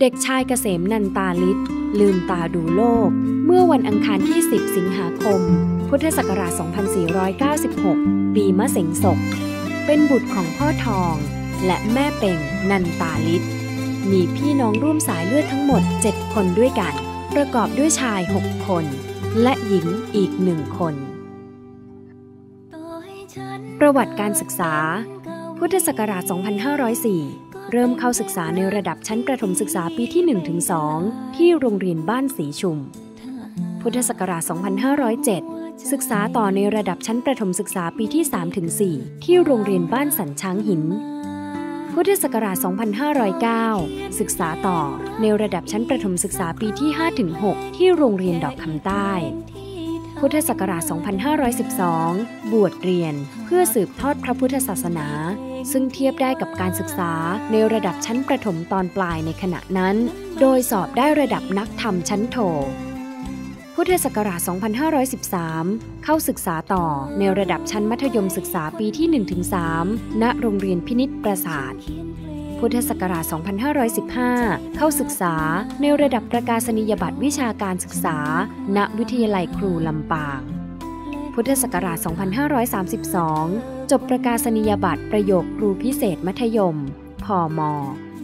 เด็กชายเกษมนันตาลิศลืมตาดูโลก เมื่อวันอังคารที่ 10 สิงหาคม พุทธศักราช 2496 ปีมะเสงศก เป็นบุตรของพ่อทอง และแม่เป่งนันตาลิศมีพี่น้องร่วมสายเลือดทั้งหมด 7 คนด้วยกัน ประกอบด้วยชาย 6 คน และหญิงอีกหนึ่งคน ประวัติการศึกษา พุทธศักราช 2504 เริ่มเข้าศึกษาในระดับชั้นประถมศึกษาปีที่ 1-2 ที่โรงเรียนบ้านสีชุม พุทธศักราช 2507 ศึกษาต่อในระดับชั้นประถมศึกษาปีที่ 3-4 ที่โรงเรียนบ้านสันช้างหิน พุทธศักราช 2509 ศึกษาต่อในระดับชั้นประถมศึกษาปีที่ 5-6 ที่โรงเรียนดอกคำใต้พุทธศักราช 2512 บวชเรียนเพื่อสืบทอดพระพุทธศาสนา ซึ่งเทียบได้กับการศึกษาในระดับชั้นประถมตอนปลายในขณะนั้น โดยสอบได้ระดับนักธรรมชั้นโท พุทธศักราช 2513 เข้าศึกษาต่อในระดับชั้นมัธยมศึกษาปีที่ 1-3 ณ โรงเรียนพินิษประสาทพุทธศักราช 2515 เข้าศึกษาในระดับประกาศนียบัตรวิชาการศึกษา ณ วิทยาลัยครูลำปาง พุทธศักราช 2532 จบประกาศนียบัตรประโยคครูพิเศษมัธยมพม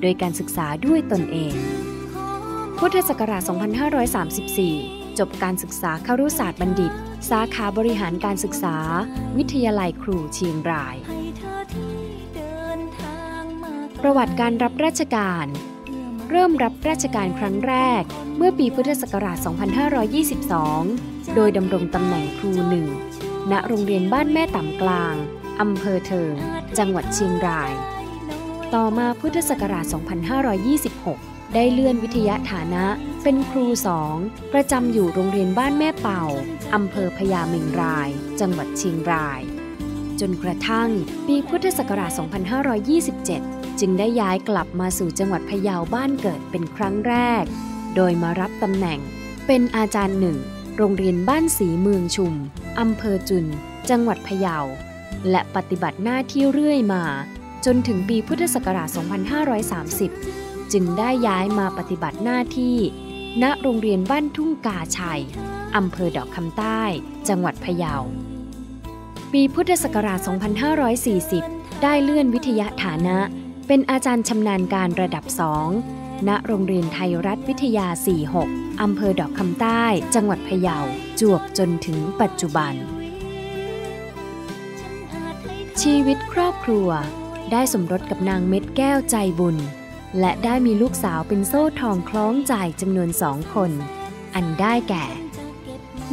โดยการศึกษาด้วยตนเอง พุทธศักราช 2534 จบการศึกษาครุศาสตร์บัณฑิต สาขาบริหารการศึกษา วิทยาลัยครูเชียงราย ประวัติการรับราชการ เริ่มรับราชการครั้งแรก เมื่อปีพุทธศักราช 2522โดยดำรงตำแหน่งครูหนึ่ง ณ โรงเรียนบ้านแม่ต่ำกลาง อำเภอเทิง จังหวัดเชียงราย ต่อมาพุทธศักราช 2526 ได้เลื่อนวิทยาฐานะ เป็นครูสอง ประจำอยู่โรงเรียนบ้านแม่เป่า อำเภอพญาเมงราย จังหวัดเชียงราย จนกระทั่งปีพุทธศักราช 2527 จึงได้ย้ายกลับมาสู่จังหวัดพะเยาบ้านเกิดเป็นครั้งแรก โดยมารับตำแหน่งเป็นอาจารย์หนึ่ง โรงเรียนบ้านสีเมืองชุม อำเภอจุน จังหวัดพะเยา และปฏิบัติหน้าที่เรื่อยมา จนถึงปีพุทธศักราช 2530 จึงได้ย้ายมาปฏิบัติหน้าที่ ณ โรงเรียนบ้านทุ่งกาชัย อำเภอดอกคำใต้ จังหวัดพะเยา ปีพุทธศักราช 2540 ได้เลื่อนวิทยาฐานะ เป็นอาจารย์ชำนาญการระดับสอง ณโรงเรียนไทยรัฐวิทยา 46 อำเภอดอกคำใต้ จังหวัดพะเยา จวบจนถึงปัจจุบัน ชีวิตครอบครัว ได้สมรสกับนางเม็ดแก้วใจบุญ และได้มีลูกสาวเป็นโซ่ทองคล้องใจจำนวนสองคน อันได้แก่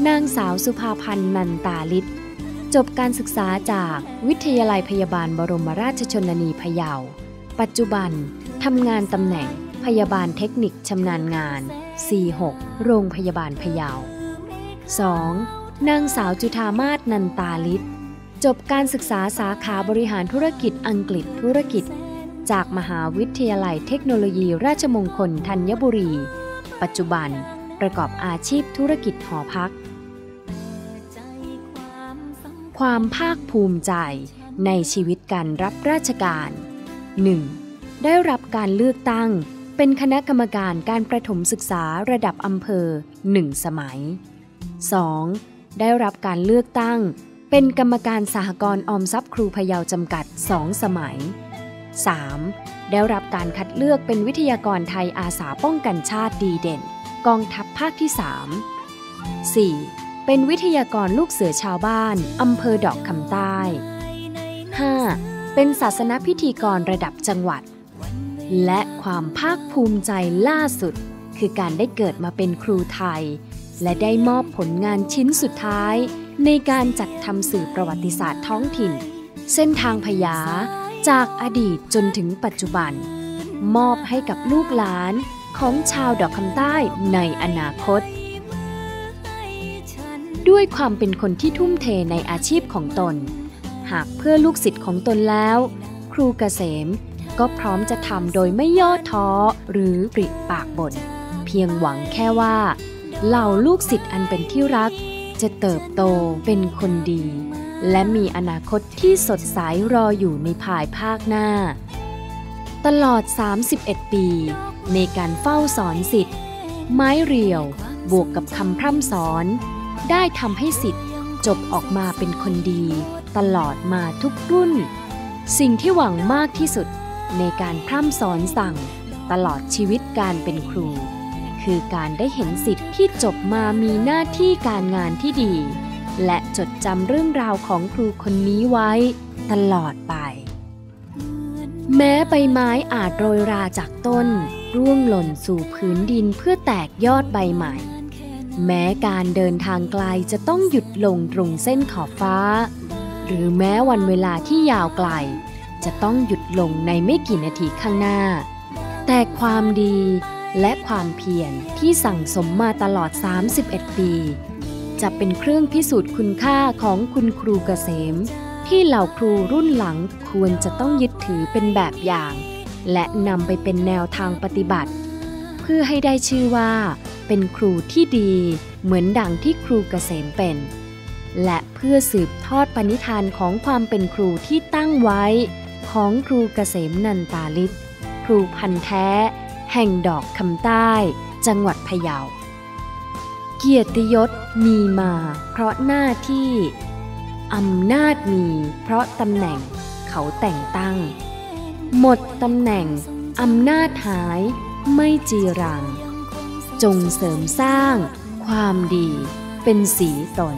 นางสาวสุภาพันธ์นันตาลิศจบการศึกษาจากวิทยาลัยพยาบาลบรมราชชนนีพะเยา ปัจจุบันทำงานตำแหน่ง พยาบาลเทคนิคชำนาญงาน 46 โรงพยาบาลพะเยา 2. นางสาวจุธามาศนันตาลิศจบการศึกษาสาขาบริหารธุรกิจอังกฤษธุรกิจ จากมหาวิทยาลัยเทคโนโลยีราชมงคลธัญบุรี ปัจจุบันประกอบอาชีพธุรกิจหอพัก ความภาคภูมิใจในชีวิตการรับราชการ 1. ได้รับการเลือกตั้ง เป็นคณะกรรมการการประถมศึกษาระดับอำเภอ 1 สมัย 2. ได้รับการเลือกตั้ง เป็นกรรมการสหกรณ์ออมทรัพย์ครูพยาวจำกัด 2 สมัย 3. ได้รับการคัดเลือกเป็นวิทยากรไทยอาสาป้องกันชาติดีเด่น กองทัพภาคที่ 3 4. เป็นวิทยากรลูกเสือชาวบ้านอำเภอดอกคำใต้ 5. เป็นศาสนพิธีกรระดับจังหวัด และความภาคภูมิใจล่าสุด คือการได้เกิดมาเป็นครูไทย และได้มอบผลงานชิ้นสุดท้าย ในการจัดทำสื่อประวัติศาสตร์ท้องถิ่น เส้นทางพยา จากอดีตจนถึงปัจจุบัน มอบให้กับลูกหลานของชาวดอกคำใต้ในอนาคต ด้วยความเป็นคนที่ทุ่มเทในอาชีพของตน หากเพื่อลูกศิษย์ของตนแล้ว ครูเกษม ก็พร้อมจะทำโดยไม่ย่อท้อหรือปริปากบน่นเพียงหวังแค่ว่า เหล่าลูกศิษย์อันเป็นที่รัก จะเติบโตเป็นคนดี และมีอนาคตที่สดใสรออยู่ในภายภาคหน้า ตลอด 31 ปี ในการเฝ้าสอนสิทธิ์ไม้เรียวบวกกับคำพร่ำสอน ได้ทำให้สิทธิ์จบออกมาเป็นคนดี ตลอดมาทุกรุ่น สิ่งที่หวังมากที่สุด ในการพร่ำสอนสั่งตลอดชีวิตการเป็นครู คือการได้เห็นสิทธิ์ที่จบมามีหน้าที่การงานที่ดี และจดจำเรื่องราวของครูคนนี้ไว้ตลอดไป แม้ใบไม้อาจโรยราจากต้น ร่วงหล่นสู่พื้นดินเพื่อแตกยอดใบใหม่ แม้การเดินทางไกลจะต้องหยุดลงตรงเส้นขอบฟ้า หรือแม้วันเวลาที่ยาวไกล จะต้องหยุดลงในไม่กี่นาทีข้างหน้า แต่ความดีและความเพียรที่สั่งสมมาตลอด 31 ปี จะเป็นเครื่องพิสูจน์คุณค่าของคุณครูเกษม ที่เหล่าครูรุ่นหลังควรจะต้องยึดถือเป็นแบบอย่าง และนำไปเป็นแนวทางปฏิบัติ เพื่อให้ได้ชื่อว่า เป็นครูที่ดีเหมือนดังที่ครูเกษมเป็น และเพื่อสืบทอดปณิธานของความเป็นครูที่ตั้งไว้ ของครูเกษมนันตาลิศครูพันแท้ แห่งดอกคำใต้ จังหวัดพะเยา เกียรติยศมีมา เพราะหน้าที่อำนาจมีเพราะตำแหน่งเขาแต่งตั้ง หมดตำแหน่งอำนาจหายไม่จีรัง จงเสริมสร้างความดีเป็นสีตน